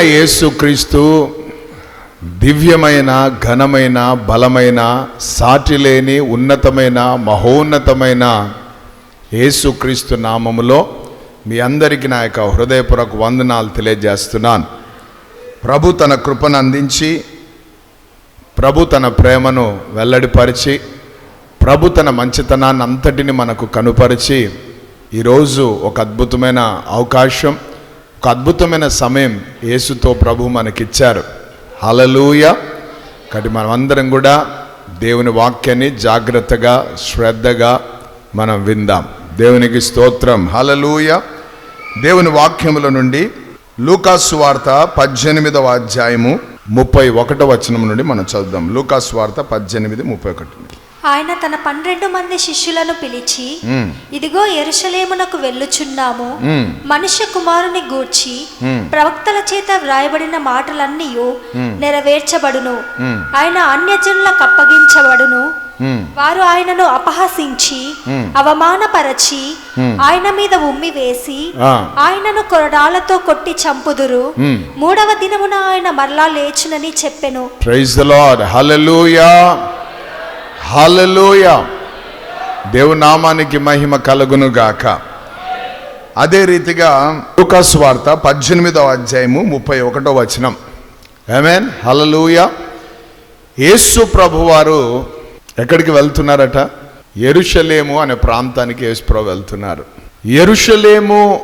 ప్రభు యేసుక్రీస్తు దివ్యమైన ఘనమైన బలమైన సాటిలేని ఉన్నతమైన మహోన్నతమైన యేసుక్రీస్తు నామములో మీ అందరికీ నా యొక్క హృదయపూర్వక వందనాలు తెలియజేస్తున్నాను. ప్రభు తన కృపను అందించి ప్రభు తన ప్రేమను వెల్లడిపరిచి ప్రభు తన మంచితనాన్ని అంతటిని మనకు కనుపరిచి ఈరోజు ఒక అద్భుతమైన అవకాశం ఒక అద్భుతమైన సమయం యేసుతో ప్రభు మనకిచ్చారు. హలలూయ కాబట్టి అందరం కూడా దేవుని వాక్యాన్ని జాగ్రత్తగా శ్రద్ధగా మనం విందాం. దేవునికి స్తోత్రం. హలలూయ దేవుని వాక్యముల నుండి లూకాసు వార్త పద్దెనిమిదవ అధ్యాయము ముప్పై ఒకటో వచనం నుండి మనం చదువుదాం. లూకాసు వార్త పద్దెనిమిది ముప్పై ఒకటి. ఆయన తన పన్నెండు మంది శిష్యులను పిలిచి ఇదిగో ఎరుషలేమునకు వెళ్ళుచున్నాము. మనుష్య కుమారుని గూర్చి ప్రవక్తల చేత వ్రాయబడిన మాటలన్నీ నెరవేర్చబడును. ఆయన అన్యజనులకు అప్పగించబడును. వారు ఆయనను అపహసించి అవమానపరచి ఆయన మీద ఉమ్మి వేసి. ఆయనను కొరడాలతో కొట్టి చంపుదురు. మూడవ దినమున ఆయన మరలా లేచునని చెప్పెను. ప్రైజ్ ద లార్డ్ హల్లెలూయా హలలోయ దేవునామానికి మహిమ కలుగును గాక అదే రీతిగా లూకాస్ వార్త పద్దెనిమిదవ అధ్యాయము ముప్పై ఒకటో వచనం. ఏమేన్ హలలోయ యేసు ప్రభువారు ఎక్కడికి వెళ్తున్నారట? ఎరుషలేము అనే ప్రాంతానికి యేసు ప్రభు వెళ్తున్నారు. ఎరుషలేము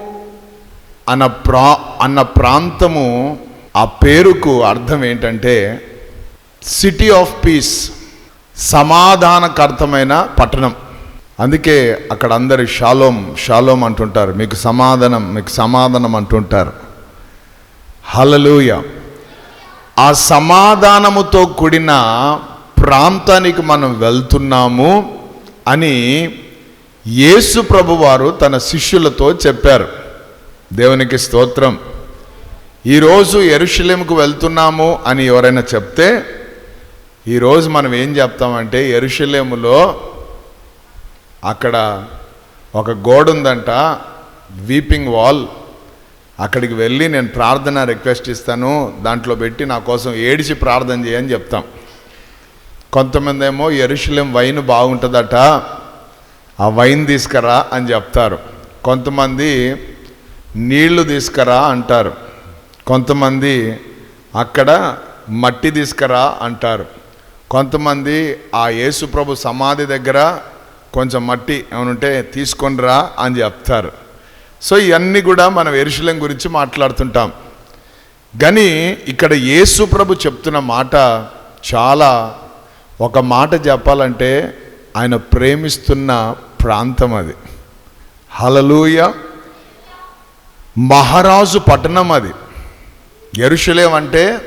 అన్న ప్రా అన్న ప్రాంతము ఆ పేరుకు అర్థం ఏంటంటే సిటీ ఆఫ్ పీస్ సమాధానకర్తమైన పట్టణం. అందుకే అక్కడ అందరు షాలోం షాలోం అంటుంటారు. మీకు సమాధానం మీకు సమాధానం అంటుంటారు. హలలుయ ఆ సమాధానముతో కూడిన ప్రాంతానికి మనం వెళ్తున్నాము అని యేసు ప్రభువారు తన శిష్యులతో చెప్పారు. దేవునికి స్తోత్రం. ఈరోజు ఎరుషలేముకు వెళ్తున్నాము అని ఎవరైనా చెప్తే ఈరోజు మనం ఏం చెప్తామంటే ఎరుషలేములో అక్కడ ఒక గోడ ఉందంట వీపింగ్ వాల్. అక్కడికి వెళ్ళి నేను ప్రార్థన రిక్వెస్ట్ ఇస్తాను దాంట్లో పెట్టి నా కోసం ఏడిచి ప్రార్థన చేయని చెప్తాం. కొంతమంది ఏమో ఎరుషలేం వైన్ బాగుంటుందట ఆ వైన్ తీసుకురా అని చెప్తారు. కొంతమంది నీళ్ళు తీసుకురా అంటారు. కొంతమంది అక్కడ మట్టి తీసుకురా అంటారు. కొంతమంది ఆ యేసుప్రభు సమాధి దగ్గర కొంచెం మట్టి ఏమనుంటే తీసుకొనిరా అని చెప్తారు. సో ఇవన్నీ కూడా మనం ఎరుశలం గురించి మాట్లాడుతుంటాం. కానీ ఇక్కడ యేసుప్రభు చెప్తున్న మాట చాలా ఒక మాట చెప్పాలంటే ఆయన ప్రేమిస్తున్న ప్రాంతం అది. హలలుయ మహారాజు పట్టణం అది. ఎరుషలేం అంటే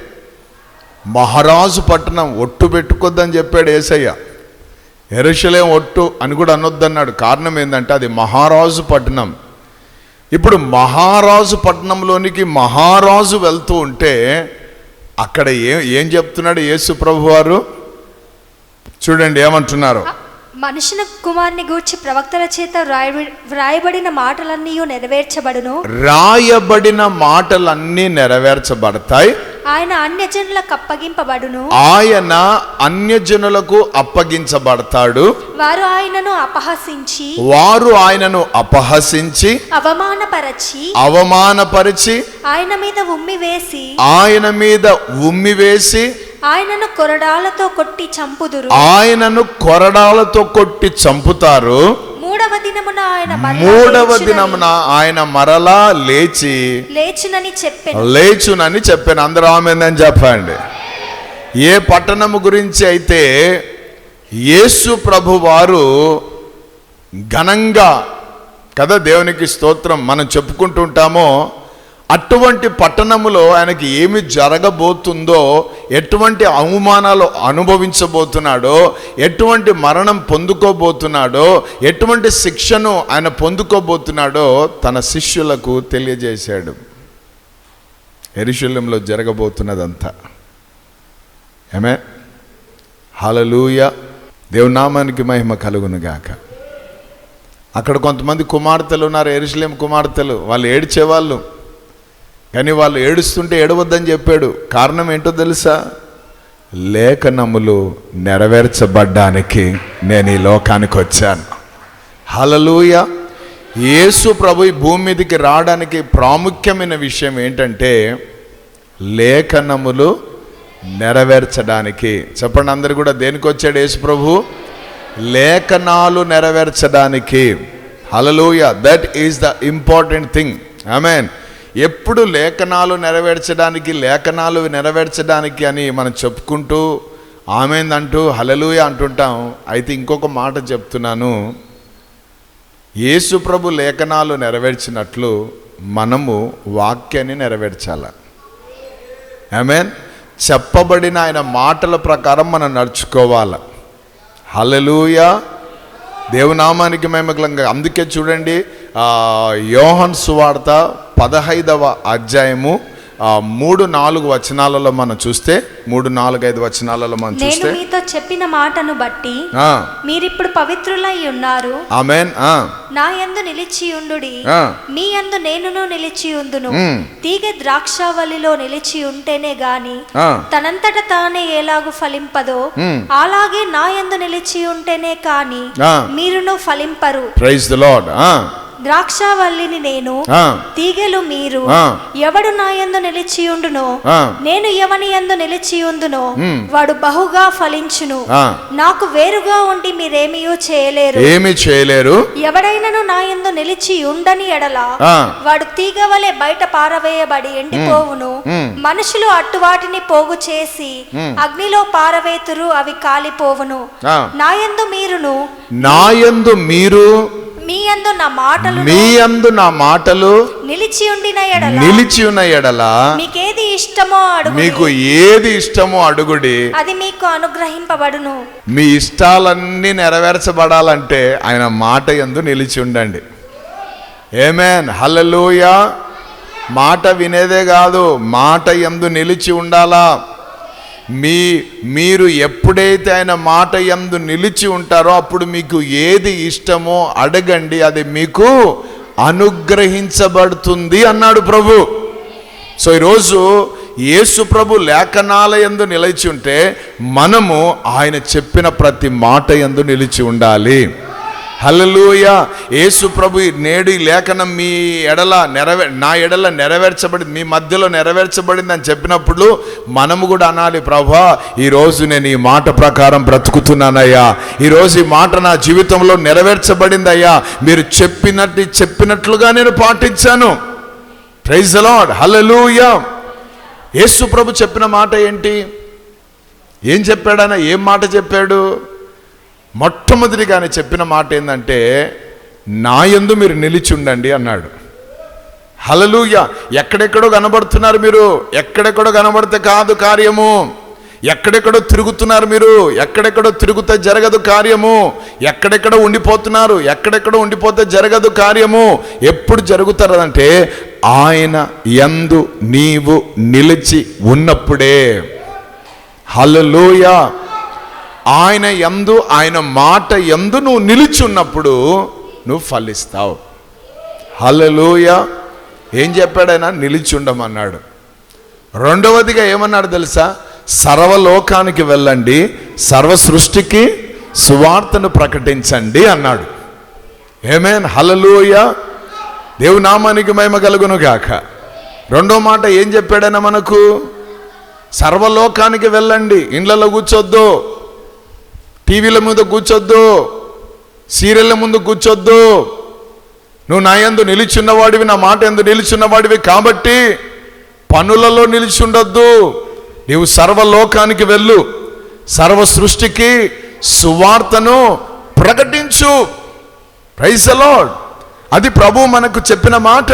మహారాజు పట్టణం ఒట్టు పెట్టుకోద్దని చెప్పాడు ఏసయ్య. ఎరుషలేం ఒట్టు అని కూడా అనొద్దన్నాడు. కారణం ఏంటంటే అది మహారాజు పట్టణం. ఇప్పుడు మహారాజు పట్టణంలోనికి మహారాజు వెళ్తూ ఉంటే అక్కడ ఏం ఏం చెప్తున్నాడు యేసు ప్రభు వారు చూడండి ఏమంటున్నారు. మనుషుల కుమారుని గూర్చి ప్రవక్తల చేత వ్రాయబడిన మాటలన్నీ నెరవేర్చబడును. రాయబడిన మాటలన్నీ నెరవేర్చబడతాయి. ఆయన అన్యజనులకు అప్పగింపబడును. ఆయన అన్యజనులకు అప్పగించబడతాడు. వారు ఆయనను అపహసించి వారు ఆయనను అపహసించి అవమానపరచి అవమానపరిచి ఆయన మీద ఉమ్మి వేసి ఆయన మీద ఉమ్మివేసి ఆయనను కొరడాలతో కొట్టి చంపుదురు. ఆయనను కొరడాలతో కొట్టి చంపుతారు. మూడవ దినమున ఆయన మరలా మూడవ దినమున ఆయన మరలా లేచి లేచునని చెప్పెను. లేచునని చెప్పాను. అందరూ ఆమెందని చెప్పండి. ఏ పట్టణము గురించి అయితే యేసు ప్రభు వారు ఘనంగా కదా దేవునికి స్తోత్రం మనం చెప్పుకుంటుంటామో అటువంటి పట్టణములో ఆయనకి ఏమి జరగబోతుందో ఎటువంటి అవమానాలు అనుభవించబోతున్నాడో ఎటువంటి మరణం పొందుకోబోతున్నాడో ఎటువంటి శిక్షను ఆయన పొందుకోబోతున్నాడో తన శిష్యులకు తెలియజేశాడు. ఎరుశల్యంలో జరగబోతున్నదంతా. ఏమే హలలూయ దేవునామానికి మహిమ కలుగును గాక అక్కడ కొంతమంది కుమార్తెలు ఉన్నారు ఎరుశలేం కుమార్తెలు. వాళ్ళు ఏడ్చేవాళ్ళు. కానీ వాళ్ళు ఏడుస్తుంటే ఏడవద్దని చెప్పాడు. కారణం ఏంటో తెలుసా? లేఖనములు నెరవేర్చబడ్డానికి నేను ఈ లోకానికి వచ్చాను. హలలుయ యేసు ప్రభు ఈ భూమి మీదకి రావడానికి ప్రాముఖ్యమైన విషయం ఏంటంటే లేఖనములు నెరవేర్చడానికి. చెప్పండి అందరు కూడా దేనికి వచ్చాడు యేసు ప్రభు? లేఖనాలు నెరవేర్చడానికి. Hallelujah that is the important thing I mean ఎప్పుడు లేఖనాలు నెరవేర్చడానికి లేఖనాలు నెరవేర్చడానికి అని మనం చెప్పుకుంటూ ఆమెందంటూ హలలుయ అంటుంటాం. అయితే ఇంకొక మాట చెప్తున్నాను. యేసు ప్రభు లేఖనాలు నెరవేర్చినట్లు మనము వాక్యాన్ని నెరవేర్చాల. మీన్ చెప్పబడిన ఆయన మాటల ప్రకారం మనం నడుచుకోవాలి. హలలుయ దేవునామానికి మేము అందుకే చూడండి యోహన్ సువార్త పదహైదవ అధ్యాయము మూడు నాలుగు వచనాలలో మనం చూస్తే మూడు నాలుగు ఐదు వచనాలలో మనం నేను చూస్తే మీతో చెప్పిన మాటను బట్టి ఆ, మీరిప్పుడు పవిత్రులై ఉన్నారు ఆమెన్ నా యందు నిలిచి ఉండుడి. మీ యందు నేనును నిలిచి ఉందును. తీగ ద్రాక్షావల్లిలో నిలిచి ఉంటేనే గాని. తనంతట తానే ఎలాగు ఫలింపదో. అలాగే నా యందు నిలిచి ఉంటేనే కాని. మీరును ఫలింపరు ప్రైజ్ ద లార్డ్ ద్రాక్షావల్లిని నేను తీగెలు మీరు. ఎవడు నా యందు నిలిచి ఉండునో ఆ. నేను ఎవని యందు మ్. వాడు బహుగా ఫలించును. నాకు వేరుగా ఉండి మీరేమీయూ చేయలేరు ఏమి చేయలేరు ఎవడైనను నా యందు నిలిచి ఉండని ఎడల. వాడు తీగ వలె బయట పారవేయబడి ఎండిపోవును. మనుషులు అట్టు వాటిని పోగు చేసి అగ్నిలో పారవేతురు అవి కాలిపోవును ఆ. నా యందు మీరును నాయందు మీరు మీ యందు నా మాటలు మీ అందు నా మాటలు నిలిచి ఉండిన ఎడల. నిలిచి ఉన్న ఎడల. మీకేది ఇష్టమో అడుగు మీకు ఏది ఇష్టమో అడుగుడి. అది మీకు అనుగ్రహింపబడును. మీ ఇష్టాలన్నీ నెరవేర్చబడాలంటే ఆయన మాట ఎందు నిలిచి ఉండండి. ఏమేన్ హల్లెలూయ మాట వినేదే కాదు మాట ఎందు నిలిచి ఉండాలా? మీ మీరు ఎప్పుడైతే ఆయన మాట ఎందు నిలిచి ఉంటారో అప్పుడు మీకు ఏది ఇష్టమో అడగండి అది మీకు అనుగ్రహించబడుతుంది అన్నాడు ప్రభు. సో ఈరోజు యేసు ప్రభు లేఖనాల ఎందు నిలిచి ఉంటే మనము ఆయన చెప్పిన ప్రతి మాట ఎందు నిలిచి ఉండాలి. హల్లెలూయ. యేసు ప్రభు నేడు ఈ లేఖనం మీ ఎడల నెరవే నా ఎడల నెరవేర్చబడింది మీ మధ్యలో నెరవేర్చబడింది అని చెప్పినప్పుడు మనము కూడా అనాలి ప్రభా. ఈరోజు నేను ఈ మాట ప్రకారం బ్రతుకుతున్నానయ్యా. ఈరోజు ఈ మాట నా జీవితంలో నెరవేర్చబడిందయ్యా. మీరు చెప్పినట్టు చెప్పినట్లుగా నేను పాటించాను. ప్రైజ్ అలాడ్ హల్లెలూయా యేసు ప్రభు చెప్పిన మాట ఏంటి? ఏం చెప్పాడన ఏం మాట చెప్పాడు? మొట్టమొదటిగా ఆయన చెప్పిన మాట ఏంటంటే నా యందు మీరు నిలిచి ఉండండి అన్నాడు. హలలుయ ఎక్కడెక్కడో కనబడుతున్నారు మీరు. ఎక్కడెక్కడో కనబడితే కాదు కార్యము. ఎక్కడెక్కడో తిరుగుతున్నారు మీరు. ఎక్కడెక్కడో తిరుగుతే జరగదు కార్యము. ఎక్కడెక్కడో ఉండిపోతున్నారు. ఎక్కడెక్కడో ఉండిపోతే జరగదు కార్యము. ఎప్పుడు జరుగుతారంటే ఆయన ఎందు నీవు నిలిచి ఉన్నప్పుడే. హల్లెలూయా! ఆయన ఎందు ఆయన మాట ఎందు నువ్వు నిలిచి ఉన్నప్పుడు నువ్వు ఫలిస్తావు. హలలోయ ఏం చెప్పాడైనా? నిలిచి ఉండమన్నాడు రెండవదిగా ఏమన్నాడు తెలుసా? సర్వలోకానికి వెళ్ళండి సర్వ సృష్టికి సువార్తను ప్రకటించండి అన్నాడు. ఏమేన్ హలలోయ దేవునామానికి మహిమ కలుగును గాక. రెండో మాట ఏం చెప్పాడైనా మనకు? సర్వలోకానికి వెళ్ళండి ఇండ్లలో కూర్చోద్దో. టీవీల ముందు కూర్చొద్దు సీరియళ్ళ ముందు కూర్చోద్దు. నువ్వు నా యందు నిలిచున్నవాడివి నా మాట ఎందు నిలిచున్నవాడివి కాబట్టి పనులలో నిలిచి ఉండొద్దు నీవు సర్వలోకానికి వెళ్ళు సర్వ సృష్టికి సువార్తను ప్రకటించు. ప్రైజ్ అది ప్రభు మనకు చెప్పిన మాట.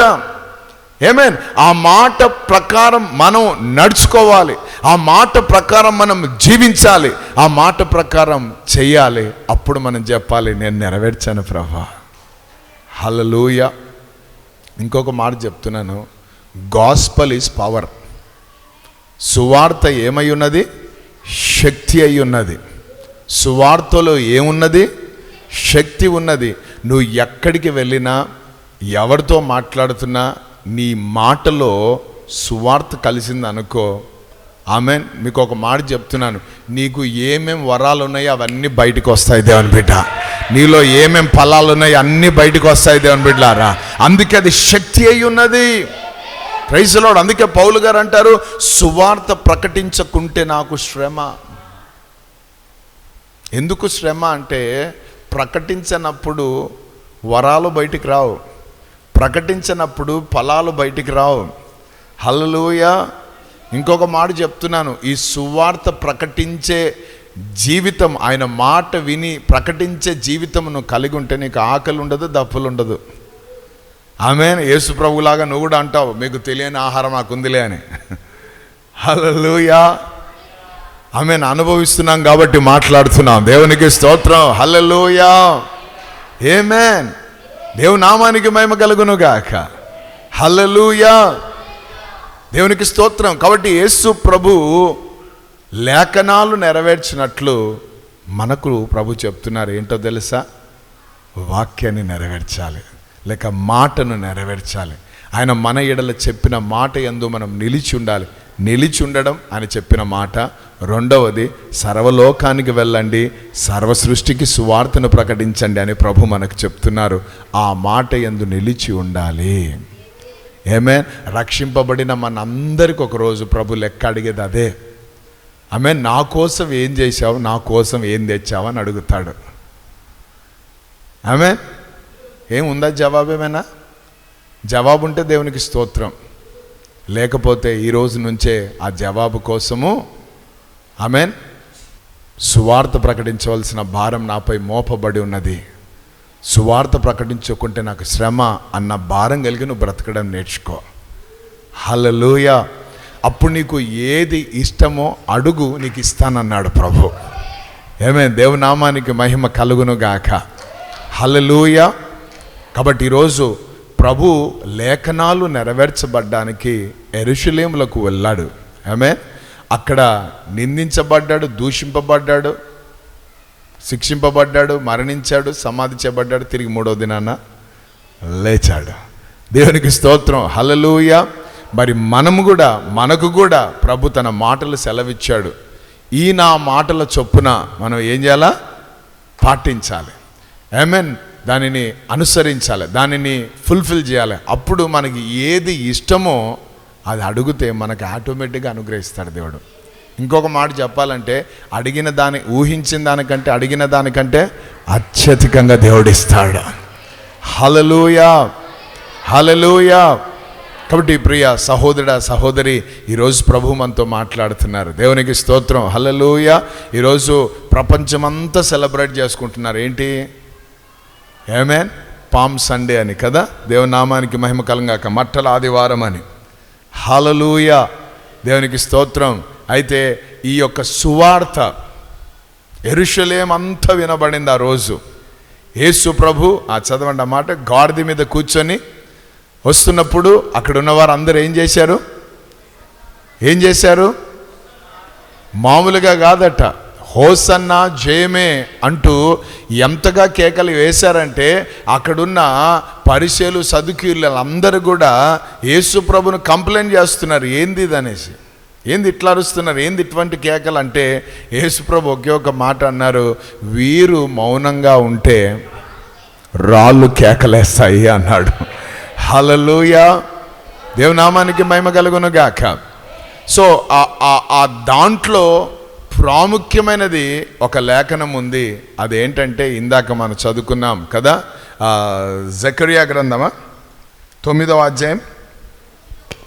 ఏమేన్ ఆ మాట ప్రకారం మనం నడుచుకోవాలి. ఆ మాట ప్రకారం మనం జీవించాలి. ఆ మాట ప్రకారం చేయాలి. అప్పుడు మనం చెప్పాలి నేను నెరవేర్చాను ప్రభా. హలలుయ ఇంకొక మాట చెప్తున్నాను. గాస్పల్ ఈజ్ పవర్ సువార్త ఏమై ఉన్నది? శక్తి అయి ఉన్నది. సువార్తలో ఏమున్నది? శక్తి ఉన్నది. నువ్వు ఎక్కడికి వెళ్ళినా ఎవరితో మాట్లాడుతున్నా నీ మాటలో సువార్త కలిసింది అనుకో ఆమె మీకు ఒక మాట చెప్తున్నాను. నీకు ఏమేం వరాలు ఉన్నాయో అవన్నీ బయటకు వస్తాయి దేవుని బిడ్డ. నీలో ఏమేం ఫలాలు ఉన్నాయో అన్నీ బయటకు వస్తాయి దేవుని బిడ్డారా అందుకే అది శక్తి అయి ఉన్నది. ప్రైజ్లోడు అందుకే పౌలు గారు అంటారు సువార్త ప్రకటించకుంటే నాకు శ్రమ. ఎందుకు శ్రమ అంటే ప్రకటించనప్పుడు వరాలు బయటికి రావు. ప్రకటించినప్పుడు ఫలాలు బయటికి రావు. హల్లెలూయ. ఇంకొక మాట చెప్తున్నాను. ఈ సువార్త ప్రకటించే జీవితం ఆయన మాట విని ప్రకటించే జీవితం నువ్వు కలిగి ఉంటే నీకు ఆకలి ఉండదు దప్పులు ఉండదు. ఆమె యేసు ప్రభులాగా నువ్వు కూడా అంటావు మీకు తెలియని ఆహారం నాకుందిలే అని. హలలుయా ఆమె అనుభవిస్తున్నాం కాబట్టి మాట్లాడుతున్నాం. దేవునికి స్తోత్రం. హలలుయా ఏమేన్ దేవు నామానికి మహిమ కలుగును గాక హల్లెలూయా. దేవునికి స్తోత్రం. కాబట్టి యేసు ప్రభు లేఖనాలు నెరవేర్చినట్లు మనకు ప్రభు చెప్తున్నారు. ఏంటో తెలుసా? వాక్యాన్ని నెరవేర్చాలి. లేక మాటను నెరవేర్చాలి. ఆయన మన ఎడల చెప్పిన మాట ఎందు మనం నిలిచి ఉండాలి. నిలిచి ఉండడం అని చెప్పిన మాట రెండవది సర్వలోకానికి వెళ్ళండి సర్వ సృష్టికి సువార్తను ప్రకటించండి అని ప్రభు మనకు చెప్తున్నారు. ఆ మాట ఎందు నిలిచి ఉండాలి. ఏమే రక్షింపబడిన మనందరికి ఒకరోజు ప్రభు లెక్క అడిగేది అదే. ఆమె నా కోసం ఏం చేశావు? నా కోసం ఏం తెచ్చావు? అని అడుగుతాడు. ఆమె ఏముందా జవాబు ఏమైనా? జవాబు ఉంటే దేవునికి స్తోత్రం. లేకపోతే ఈ రోజు నుంచే ఆ జవాబు కోసము ఆమెన్. సువార్త ప్రకటించవలసిన భారం నాపై మోపబడి ఉన్నది. సువార్త ప్రకటించుకుంటే నాకు శ్రమ అన్న భారం కలిగి నువ్వు బ్రతకడం నేర్చుకో. హలలోయ అప్పుడు నీకు ఏది ఇష్టమో అడుగు నీకు ఇస్తానన్నాడు ప్రభు. ఏమే దేవునామానికి మహిమ కలుగును గాక. హల్లెలూయ. కాబట్టి ఈరోజు ప్రభు లేఖనాలు నెరవేర్చబడ్డానికి ఎరుషులేములకు వెళ్ళాడు. ఏమే అక్కడ నిందించబడ్డాడు దూషింపబడ్డాడు శిక్షింపబడ్డాడు మరణించాడు సమాధి చేయబడ్డాడు తిరిగి మూడో దినాన లేచాడు. దేవునికి స్తోత్రం. హల్లెలూయ. మరి మనము కూడా మనకు కూడా ప్రభు తన మాటలు సెలవిచ్చాడు. ఈ నా మాటల చొప్పున మనం ఏం చేయాలా? పాటించాలి. ఐమీన్ దానిని అనుసరించాలి. దానిని ఫుల్ఫిల్ చేయాలి. అప్పుడు మనకి ఏది ఇష్టమో అది అడిగితే మనకి ఆటోమేటిక్గా అనుగ్రహిస్తాడు దేవుడు. ఇంకొక మాట చెప్పాలంటే అడిగిన దాని ఊహించిన దానికంటే అడిగిన దానికంటే అత్యధికంగా దేవుడిస్తాడు. హలలుయా హలలుయా కాబట్టి ప్రియ సహోదరుడ సహోదరి ఈరోజు ప్రభు మనతో మాట్లాడుతున్నారు. దేవునికి స్తోత్రం. హలలుయ ఈరోజు ప్రపంచమంతా సెలబ్రేట్ చేసుకుంటున్నారు. ఏంటి? ఏమేన్? పామ్ సండే అని కదా? దేవునామానికి మహిమ కలంగాక. మట్టల ఆదివారం అని. హలలూయ దేవునికి స్తోత్రం. అయితే ఈ యొక్క సువార్త ఎరుషలేం అంతా వినబడింది ఆ రోజు. యేసు ప్రభు ఆ చదవండి అన్నమాట మాట గాడిద మీద కూర్చొని వస్తున్నప్పుడు అక్కడ ఉన్నవారు అందరూ ఏం చేశారు? ఏం చేశారు? మామూలుగా కాదట. హోసన్న జయమే అంటూ ఎంతగా కేకలు వేశారంటే అక్కడున్న పరిచయలు సదుకీయులు అందరూ కూడా యేసు ప్రభును కంప్లైంట్ చేస్తున్నారు. ఏంది ఇదనేసి? అనేసి ఏంది ఇట్లా అరుస్తున్నారు? ఏంది ఇటువంటి కేకలు? అంటే యేసుప్రభు ఒకే ఒక మాట అన్నారు వీరు మౌనంగా ఉంటే రాళ్ళు కేకలేస్తాయి అన్నాడు. హలలుయ దేవునామానికి మహిమ కలుగును గాక సో ఆ- ఆ దాంట్లో ప్రాముఖ్యమైనది ఒక లేఖనం ఉంది. అదేంటంటే ఇందాక మనం చదువుకున్నాం కదా జకరియా గ్రంథమా? తొమ్మిదవ అధ్యాయం.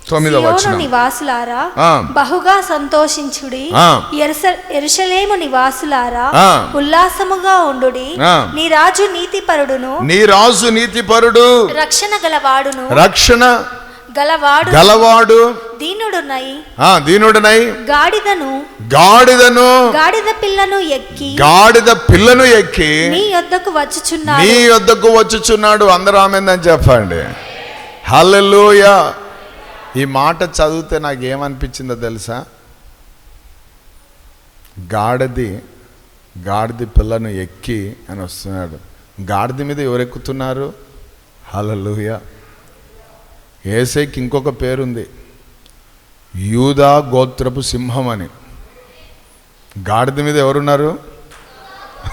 తొమ్మిదవ వచనం. నివాసులారా. బహుగా సంతోషించుడి. ఆ. ఎరుస- ఎరుషలేము నివాసులారా. ఉల్లాసముగా ఉండుడి. నీ రాజు నీతిపరుడును. నీ రాజు నీతిపరుడు. రక్షణ గలవాడును. రక్షణ గలవాడు. గలవాడు. దీనుడునై ఆ దీనుడనై గాడిదను గాడిదను గాడిద పిల్లను ఎక్కి గాడిద పిల్లను ఎక్కి నీ యొద్దకు వచ్చుచున్నాడు. నీ వద్దకు వచ్చుచున్నాడు అందరూ ఆమెందని చెప్పండి. హల్లెలూయ. ఈ మాట చదివితే నాకు ఏమనిపించిందో తెలుసా? గాడిది గాడిది పిల్లను ఎక్కి అని వస్తున్నాడు. గాడిద మీద ఎవరు ఎక్కుతున్నారు హల్లెలూయ. ఏసైకి ఇంకొక పేరుంది. యూదా గోత్రపు సింహం అని. గాడిద మీద ఎవరున్నారు?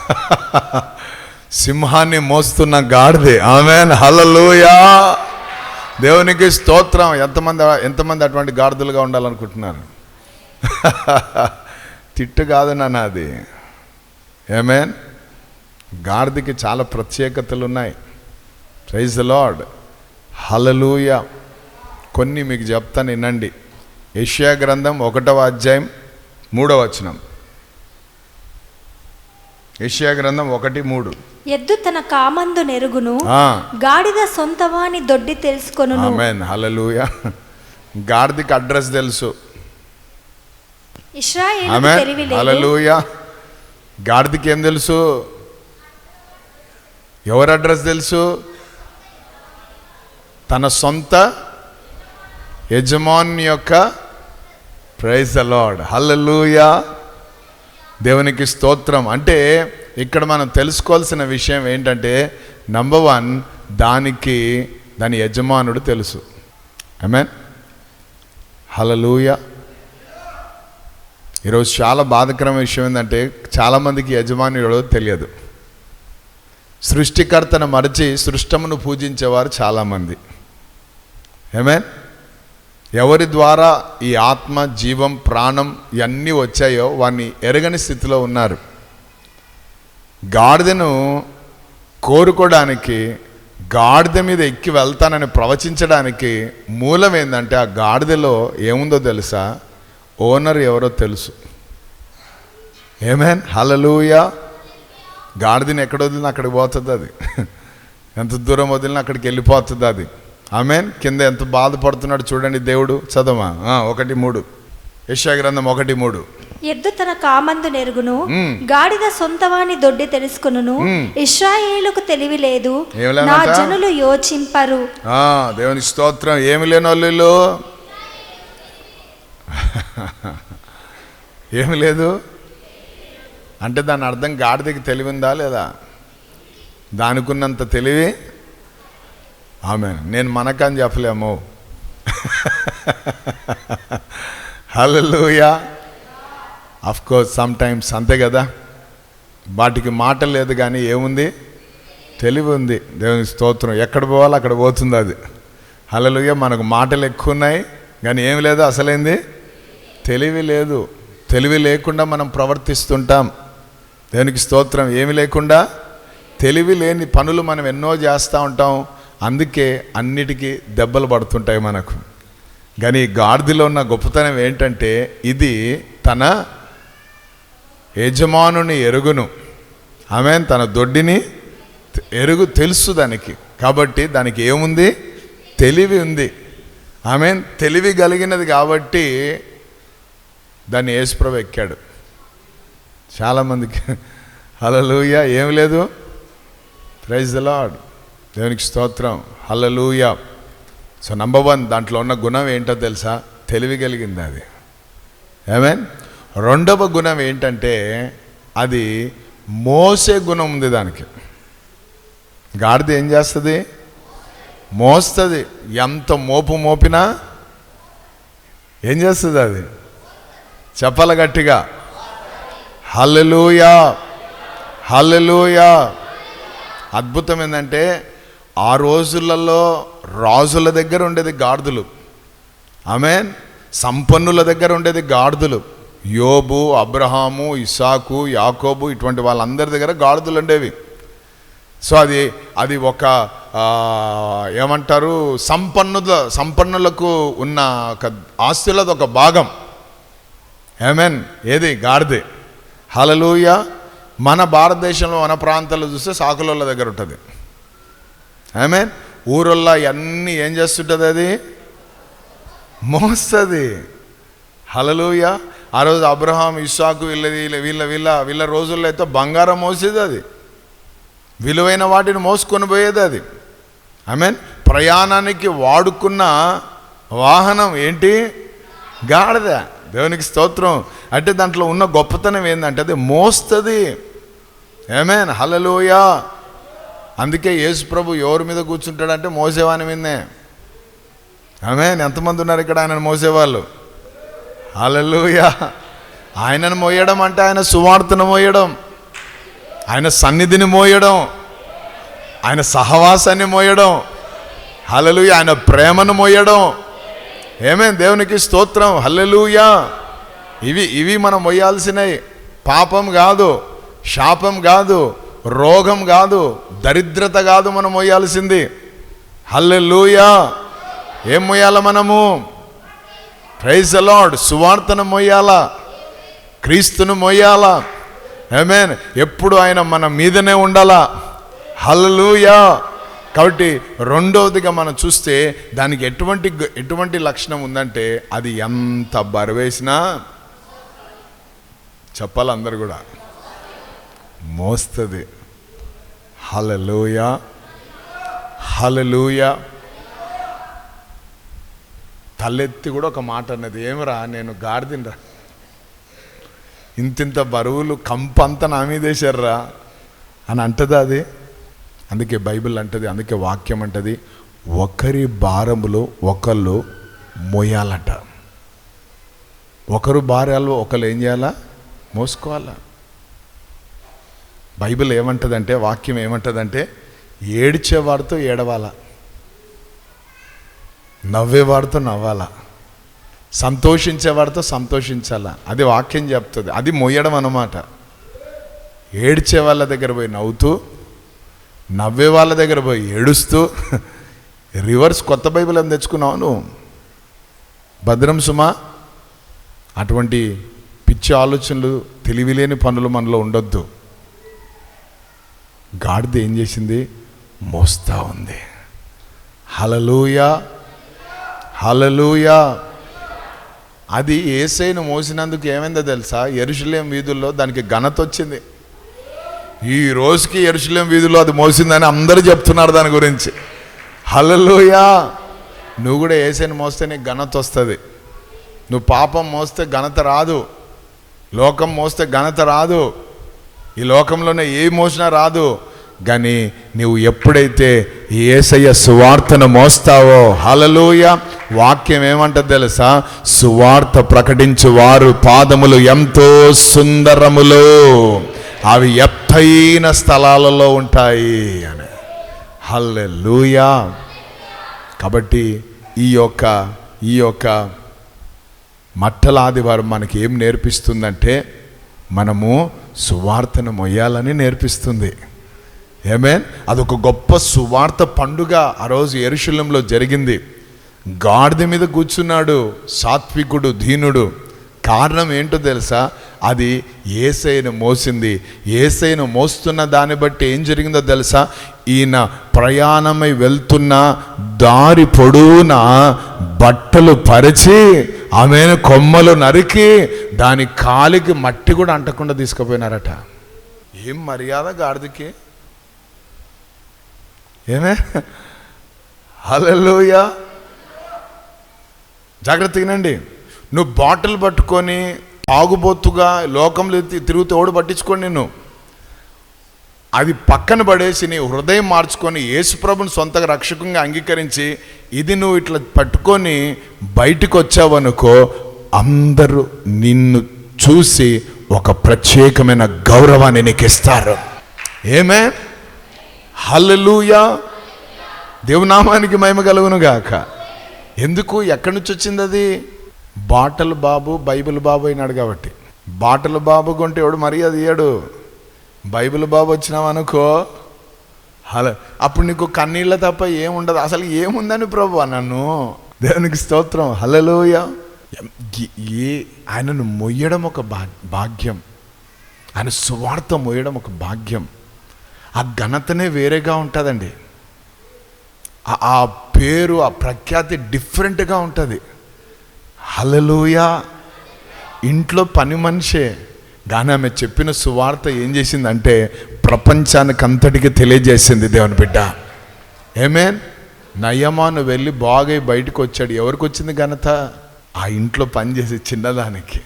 సింహాన్ని మోస్తున్న గాడిదే. ఆమెన్. హలలుయా దేవునికి స్తోత్రం. ఎంతమంది ఎంతమంది అటువంటి గాడిదలుగా ఉండాలనుకుంటున్నారు? తిట్టు కాదు నాన్న అది. ఏమేన్ గాడిదకి చాలా ప్రత్యేకతలు ఉన్నాయి ప్రైజ్ లార్డ్ హలలుయ కొన్ని మీకు చెప్తాను వినండి. యెషయా గ్రంథం ఒకటవ అధ్యాయం మూడవ వచనం. యెషయా గ్రంథం ఒకటి మూడు. ఎద్దు తన కామందు నెరుగును గాడిద సొంతవాని దొడ్డి తెలుసుకొనును. ఆమెన్. హలలుయ గాడిదకి అడ్రస్ తెలుసు. హలలుయ గాడిదకి ఏం తెలుసు? ఎవరి అడ్రస్ తెలుసు? తన సొంత యజమాని యొక్క ప్రైజ్ అలాడ్ హల్లెలూయా దేవునికి స్తోత్రం. అంటే ఇక్కడ మనం తెలుసుకోవాల్సిన విషయం ఏంటంటే నంబర్ వన్ దానికి దాని యజమానుడు తెలుసు. ఐమెన్ హలలుయా ఈరోజు చాలా బాధకరమైన విషయం ఏంటంటే చాలామందికి యజమానుడు తెలియదు. సృష్టికర్తను మరచి సృష్టమును పూజించేవారు చాలామంది. ఏమేన్ ఎవరి ద్వారా ఈ ఆత్మ జీవం ప్రాణం ఇవన్నీ వచ్చాయో వారిని ఎరగని స్థితిలో ఉన్నారు. గాడిదను కోరుకోవడానికి గాడిద మీద ఎక్కి వెళ్తానని ప్రవచించడానికి మూలం ఏంటంటే ఆ గాడిదలో ఏముందో తెలుసా? ఓనర్ ఎవరో తెలుసు. ఏమేన్ హలలుయా గాడిదని ఎక్కడ వదిలినా అక్కడికి పోతుంది అది. ఎంత దూరం వదిలినా అక్కడికి వెళ్ళిపోతుంది అది. ఆమెన్? కింద ఎంత బాధపడుతున్నాడు చూడండి దేవుడు. చదవమా? ఆ, ఒకటి మూడు. యశా గ్రంథం ఒకటి మూడు. ఎద్దు తన కామందు నెరుగును. గాడిద సొంతవాని దొడ్డి తెలుసుకొనును మ్మ్. ఇస్రాయేలుకు తెలివి లేదు నా? జనులు యోచింపరు. ఆ, దేవుని స్తోత్రం. ఏమి లేని వాళ్ళు వీళ్ళు? ఏమి లేదు? అంటే దాని అర్థం గాడిదకి తెలివి ఉందా లేదా? దానికున్నంత తెలివి ఆమె నేను మనకని చెప్పలేము. Hallelujah. Of course sometimes అంతే కదా. వాటికి మాట లేదు కానీ ఏముంది? తెలివి ఉంది. దేవుని స్తోత్రం. ఎక్కడ పోవాలో అక్కడ పోతుంది అది. హల్లెలూయా మనకు మాటలు ఎక్కువ ఉన్నాయి కానీ ఏమి లేదు అసలేంది? తెలివి లేదు. తెలివి లేకుండా మనం ప్రవర్తిస్తుంటాం. దేవునికి స్తోత్రం. ఏమి లేకుండా? తెలివి లేని పనులు మనం ఎన్నో చేస్తూ ఉంటాం. అందుకే అన్నిటికీ దెబ్బలు పడుతుంటాయి మనకు. కానీ గాడిదిలో గాడిదలో ఉన్న గొప్పతనం ఏంటంటే ఇది తన యజమానుని ఎరుగును. ఆమె తన దొడ్డిని ఎరుగు తెలుసు దానికి. కాబట్టి దానికి ఏముంది? తెలివి ఉంది. ఆమె తెలివి కలిగినది కాబట్టి దాన్ని యేసుప్రభు ఎక్కాడు. చాలామందికి. హలలుయ ఏం లేదు. ప్రైజ్ ద లాడ్ దేవునికి స్తోత్రం. హల్లెలూయా. సో నంబర్ వన్ దాంట్లో ఉన్న గుణం ఏంటో తెలుసా? తెలివి కలిగింది అది. ఏమేన్ రెండవ గుణం ఏంటంటే అది మోసే గుణం ఉంది దానికి. గాడిద ఏం చేస్తుంది? మోస్తుంది. ఎంత మోపు మోపినా ఏం చేస్తుంది అది? చెప్పాల గట్టిగా? హల్లెలూయా. హల్లెలూయా. అద్భుతం ఏంటంటే ఆ రోజులలో రాజుల దగ్గర ఉండేది గాడిదలు ఆమెన్? సంపన్నుల దగ్గర ఉండేది గాడిదలు యోబు అబ్రహాము ఇసాకు యాకోబు ఇటువంటి వాళ్ళందరి దగ్గర గాడిదలు ఉండేవి. సో అది అది ఒక ఏమంటారు సంపన్నుల సంపన్నులకు ఉన్న ఒక ఆస్తులది ఒక భాగం. ఏమేన్ ఏది? గాడిదే హలలుయ మన భారతదేశంలో మన ప్రాంతాల్లో చూస్తే సాకులోళ్ళ దగ్గర ఉంటుంది. ఆమె ఊరల్లో అన్నీ ఏం చేస్తుంటుంది అది? మోస్తుంది. హలలుయ ఆ రోజు అబ్రహాం ఇస్సాకు వీళ్ళది వీళ్ళ వీళ్ళ వీళ్ళ రోజుల్లో అయితే బంగారం మోసేది అది. విలువైన వాటిని మోసుకొని పోయేది అది. ఐ మీన్ ప్రయాణానికి వాడుకున్న వాహనం ఏంటి? గాడిద. దేవునికి స్తోత్రం. అంటే దాంట్లో ఉన్న గొప్పతనం ఏంటంటే అది మోస్తుంది. ఏమేన్ హలలోయ అందుకే యేసు ప్రభు ఎవరి మీద కూర్చుంటాడంటే మోసేవాని మీదనే. ఆమె ఎంతమంది ఉన్నారు ఇక్కడ ఆయన మోసేవాళ్ళు హల్లెలూయా. ఆయనను మోయడం అంటే ఆయన సువార్తను మోయడం. ఆయన సన్నిధిని మోయడం. ఆయన సహవాసాన్ని మోయడం. హలలుయ ఆయన ప్రేమను మోయడం. ఏమేం దేవునికి స్తోత్రం. హల్లెలూయా. ఇవి ఇవి మనం మొయ్యాల్సినవి పాపం కాదు. శాపం కాదు. రోగం కాదు దరిద్రత కాదు మనం మొయ్యాల్సింది. హల్లెలూయా. ఏం మొయ్యాల మనము? ప్రైజ్ అలాడ్ సువార్తను మొయ్యాలా? క్రీస్తును మొయ్యాలా? ఏమేన్ ఎప్పుడు ఆయన మన మీదనే ఉండాలా? హల్లెలూయా. కాబట్టి రెండవదిగా మనం చూస్తే దానికి ఎటువంటి ఎటువంటి లక్షణం ఉందంటే అది ఎంత బరువేసినా చెప్పాలి అందరు కూడా. మోస్తుంది. హలలోయ హలలోయ తలెత్తి కూడా ఒక మాట అన్నది ఏమిరా నేను గాడిదినరా ఇంతింత బరువులు కంపంతా నా మీద వేశారురా. అని అంటదా అది? అందుకే బైబిల్ అంటది అందుకే వాక్యం అంటది ఒకరి భారములు ఒకళ్ళు మోయాలట. ఒకరు భార్యలు ఒకళ్ళు ఏం చేయాలా? మోసుకోవాలా? బైబిల్ ఏమంటదంటే వాక్యం ఏమంటదంటే ఏడ్చేవాడితో ఏడవాల? నవ్వేవాడితో నవ్వాలా? సంతోషించేవాడితో సంతోషించాలా? అది వాక్యం చెప్తుంది. అది మొయ్యడం అన్నమాట. ఏడ్చే వాళ్ళ దగ్గర పోయి నవ్వుతూ నవ్వే వాళ్ళ దగ్గర పోయి ఏడుస్తూ రివర్స్ కొత్త బైబిల్ అని తెచ్చుకున్నావు నువ్వు. భద్రం సుమా అటువంటి పిచ్చి ఆలోచనలు తెలివిలేని పనులు మనలో ఉండొద్దు. గాడిద ఏం చేసింది? మోస్తా ఉంది. హలలుయా హలలుయా అది ఏసైను మోసినందుకు ఏమైందో తెలుసా? ఎరుషులేం వీధుల్లో దానికి ఘనత వచ్చింది. ఈ రోజుకి ఎరుషులేం వీధుల్లో అది మోసిందని అందరూ చెప్తున్నారు దాని గురించి. హలలుయా నువ్వు కూడా ఏసైని మోస్తే నీకు ఘనత వస్తుంది. నువ్వు పాపం మోస్తే ఘనత రాదు. లోకం మోస్తే ఘనత రాదు. ఈ లోకంలోనే ఏ మోసినా రాదు. కానీ నీవు ఎప్పుడైతే ఏసయ్య సువార్తను మోస్తావో హలలోయ వాక్యం ఏమంటది తెలుసా? సువార్త ప్రకటించు వారు పాదములు ఎంతో సుందరములు. అవి ఎత్తైన స్థలాలలో ఉంటాయి అని. హల్లెలూయా. కాబట్టి ఈ యొక్క ఈ యొక్క మట్టల ఆదివారం మనకి ఏం నేర్పిస్తుందంటే మనము సువార్తను మొయ్యాలని నేర్పిస్తుంది. ఏమేన్ అదొక గొప్ప సువార్త పండుగ ఆ రోజు ఎరుశల్యంలో జరిగింది. గాడిద మీద కూర్చున్నాడు సాత్వికుడు దీనుడు. కారణం ఏంటో తెలుసా? అది ఏసైను మోసింది. ఏసైను మోస్తున్న దాన్ని బట్టి ఏం జరిగిందో తెలుసా? ఈయన ప్రయాణమై వెళ్తున్న దారి పొడవునా బట్టలు పరిచి ఆమెను కొమ్మలు నరికి దాని కాలికి మట్టి కూడా అంటకుండా తీసుకుపోయినారట. ఏం మర్యాద గాడిదికి? ఏమే? హలోయ జాగ్రత్తగానండి నువ్వు బాటిల్ పట్టుకొని తాగుబోతుగా లోకంలో తిరుగుతూ ఓడు పట్టించుకోండి నిన్ను. అది పక్కన పడేసి నీ హృదయం మార్చుకొని యేసుప్రభుని సొంతగా రక్షకంగా అంగీకరించి ఇది నువ్వు ఇట్లా పట్టుకొని బయటకు వచ్చావనుకో అందరూ నిన్ను చూసి ఒక ప్రత్యేకమైన గౌరవాన్ని నీకు ఇస్తారు ఏమే హల్లెలూయా దేవునామానికి మహిమ కలుగునుగాక ఎందుకు? ఎక్కడి నుంచి వచ్చింది అది? బాటలు బాబు బైబిల్ బాబు అయినాడు కాబట్టి బాటలు బాబు కొంటే ఎవడు మరీ అది బైబిల్ బాబు వచ్చినావు అనుకో హలో అప్పుడు నీకు కన్నీళ్ళ తప్ప ఏముండదు. అసలు ఏముందని ప్రభు నన్ను? దేవునికి స్తోత్రం. హలలోయ ఏ ఆయనను మొయ్యడం ఒక భాగ్యం. ఆయన సువార్త మోయడం ఒక భాగ్యం. ఆ ఘనతనే వేరేగా ఉంటుందండి. ఆ- పేరు ఆ ప్రఖ్యాతి డిఫరెంట్గా ఉంటుంది. హలలోయ ఇంట్లో పని మనిషే. కానీ ఆమె చెప్పిన సువార్త ఏం చేసిందంటే ప్రపంచానికి అంతటికి తెలియజేసింది దేవుని బిడ్డ. ఏమేన్ నయమాను వెళ్ళి బాగా బయటకు వచ్చాడు. ఎవరికి వచ్చింది ఘనత? ఆ ఇంట్లో పనిచేసే చిన్నదానికి.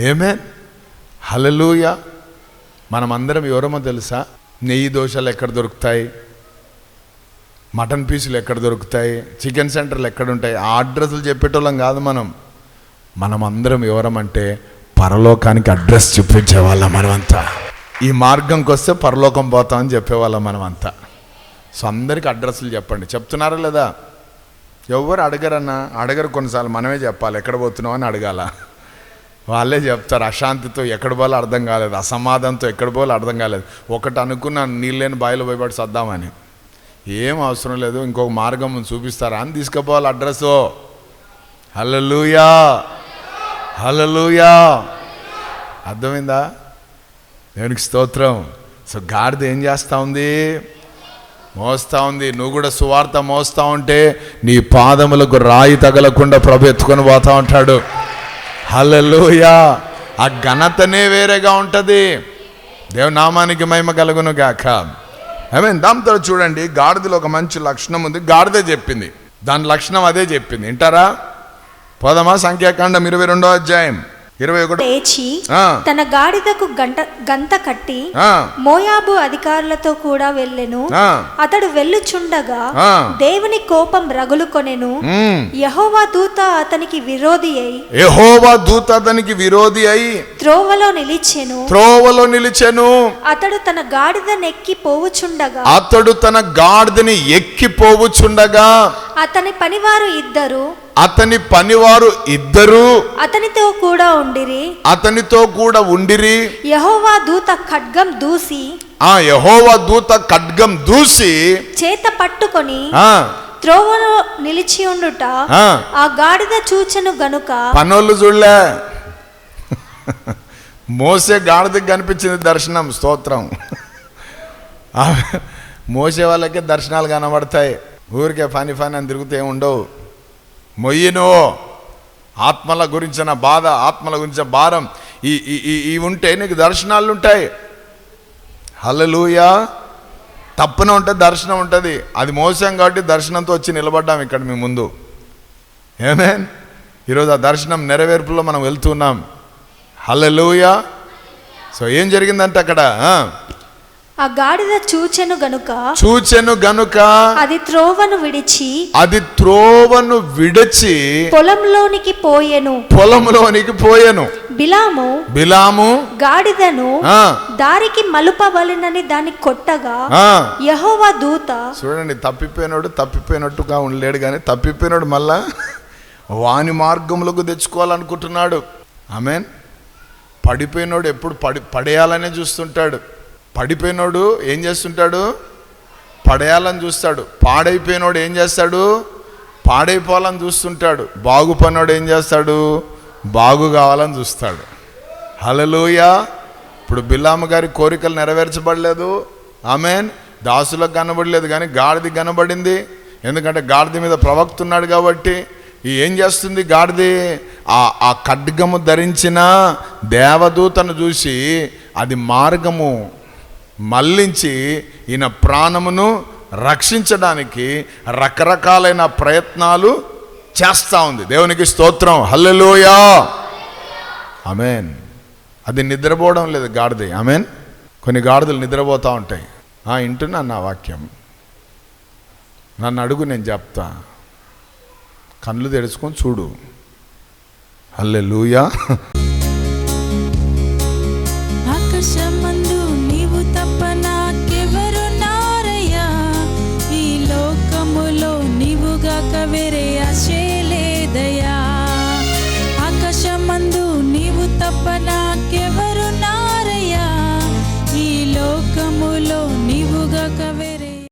ఏమేన్ హలలుయ మనమందరం ఎవరమో తెలుసా? నెయ్యి దోశలు ఎక్కడ దొరుకుతాయి? మటన్ పీసులు ఎక్కడ దొరుకుతాయి? చికెన్ సెంటర్లు ఎక్కడ ఉంటాయి? ఆ అడ్రస్లు చెప్పేటోళ్ళం కాదు మనం. మనం అందరం ఎవరమంటే పరలోకానికి అడ్రస్ చూపించేవాళ్ళం మనమంతా. ఈ మార్గంకి వస్తే పరలోకం పోతామని చెప్పేవాళ్ళం మనమంతా. సో అందరికి అడ్రస్లు చెప్పండి. చెప్తున్నారా లేదా? ఎవరు అడగరన్నా? అడగరు కొన్నిసార్లు మనమే చెప్పాలి. ఎక్కడ పోతున్నావు అని అడగాల. వాళ్ళే చెప్తారు అశాంతితో ఎక్కడ పోలో అర్థం కాలేదు. అసమాధంతో ఎక్కడ పోలో అర్థం కాలేదు. ఒకటి అనుకున్నాను లేని బాయిలో పోయబడి సర్దామని. ఏం అవసరం లేదు ఇంకొక మార్గం చూపిస్తారా అని తీసుకుపోవాలి అడ్రస్ హల్లెలూయా! హలలుయా అర్థమైందా? దేవునికి స్తోత్రం. సో గాడిద ఏం చేస్తూ ఉంది? మోస్తా ఉంది. నువ్వు కూడా సువార్త మోస్తా ఉంటే నీ పాదములకు రాయి తగలకుండా ప్రభు ఎత్తుకొని పోతా ఉంటాడు. హలలుయా ఆ ఘనతనే వేరేగా ఉంటుంది. దేవనామానికి మహిమ కలుగును గాక. ఐ మీన్ దాంతో చూడండి గాడిదలో ఒక మంచి లక్షణం ఉంది. గాడిదే చెప్పింది. దాని లక్షణం అదే చెప్పింది. వింటారా? పోదమా సంఖ్యాకాండం ఇరవై రెండో అధ్యాయం. ఇరవై ఒకటి లేచి. తన గాడిదకు గంట గంత కట్టి మోయాబు అధికారులతో కూడా వెళ్ళెను. అతడు వెళ్ళుచుండగా. దేవుని కోపం రగులుకొనెను. యహోవా దూత అతనికి విరోధి అయి యెహోవా దూత అతనికి విరోధి అయి త్రోవలో నిలిచెను. త్రోవలో నిలిచెను. అతడు తన గాడిద నెక్కి పోవుచుండగా అతడు తన గాడిదని ఎక్కిపోవుచుండగా అతని పనివారు ఇద్దరు అతని పనివారు ఇద్దరు అతనితో కూడా ఉండిరి. అతనితో కూడా ఉండిరి. యహోవా దూత ఖడ్గం దూసి ఆ యెహోవా దూత ఖడ్గం దూసి చేత పట్టుకొని ఆ త్రోవలో నిలిచి ఉండుట ఆ. గాడిద చూచెను గనుక. పనోళ్ళు చూడలే. మోసే గాడిదకి కనిపించింది దర్శనం స్తోత్రం. మోసే వాళ్ళకే దర్శనాలు కనబడతాయి. ఊరికే ఫని ఫని అని తిరుగుతూ ఉండవు. మొయ్యను. ఆత్మల గురించిన బాధ ఆత్మల గురించిన భారం ఈ ఈ- ఉంటే నీకు దర్శనాలు ఉంటాయి. హలలుయా తప్పున ఉంటే దర్శనం ఉంటుంది. అది మోసం కాబట్టి దర్శనంతో వచ్చి నిలబడ్డాం ఇక్కడ మీ ముందు. ఏమే ఈరోజు ఆ దర్శనం నెరవేర్పులో మనం వెళ్తున్నాం హలలుయా సో ఏం జరిగిందంటే అక్కడ? ఆ, గాడిద చూచెను గనుక చూచెను గనుక అది త్రోవను విడిచి అది త్రోవను విడిచి పొలంలోనికి పోయెను. పొలంలోనికి పోయెను. బిలాము బిలాము గాడిదను దారికి మలుపవలెనని దాన్ని కొట్టగా. యహోవా దూత చూడండి తప్పిపోయినాడు తప్పిపోయినట్టుగా ఉండలేడు కానీ తప్పిపోయినాడు మళ్ళా వాని మార్గములకు తెచ్చుకోవాలనుకుంటున్నాడు. ఆమెన్. పడిపోయినోడు ఎప్పుడు పడి పడేయాలనే చూస్తుంటాడు. పడిపోయినోడు ఏం చేస్తుంటాడు? పడేయాలని చూస్తాడు. పాడైపోయినోడు ఏం చేస్తాడు? పాడైపోవాలని చూస్తుంటాడు. బాగుపడినోడు ఏం చేస్తాడు? బాగు కావాలని చూస్తాడు. హలలోయ ఇప్పుడు బిల్లామ్మ గారి కోరికలు నెరవేర్చబడలేదు. ఆమెన్. దాసులకు కనబడలేదు కానీ గాడిది కనబడింది. ఎందుకంటే గాడిద మీద ప్రవక్త ఉన్నాడు కాబట్టి ఈ ఏం చేస్తుంది గాడిది? ఆ ఆ ఖడ్గము ధరించిన దేవదూతను చూసి అది మార్గము మళ్ళించి ఈయన ప్రాణమును రక్షించడానికి రకరకాలైన ప్రయత్నాలు చేస్తూ ఉంది. దేవునికి స్తోత్రం. హల్లెలూయా. అమెన్ అది నిద్రపోవడం లేదు గాడిది. అమెన్ కొన్ని గాడిదలు నిద్రపోతూ ఉంటాయి. ఆ ఇంటున్నా నా వాక్యం. నన్ను అడుగు నేను చెప్తా కళ్ళు తెరుచుకొని చూడు. హల్లెలూయా.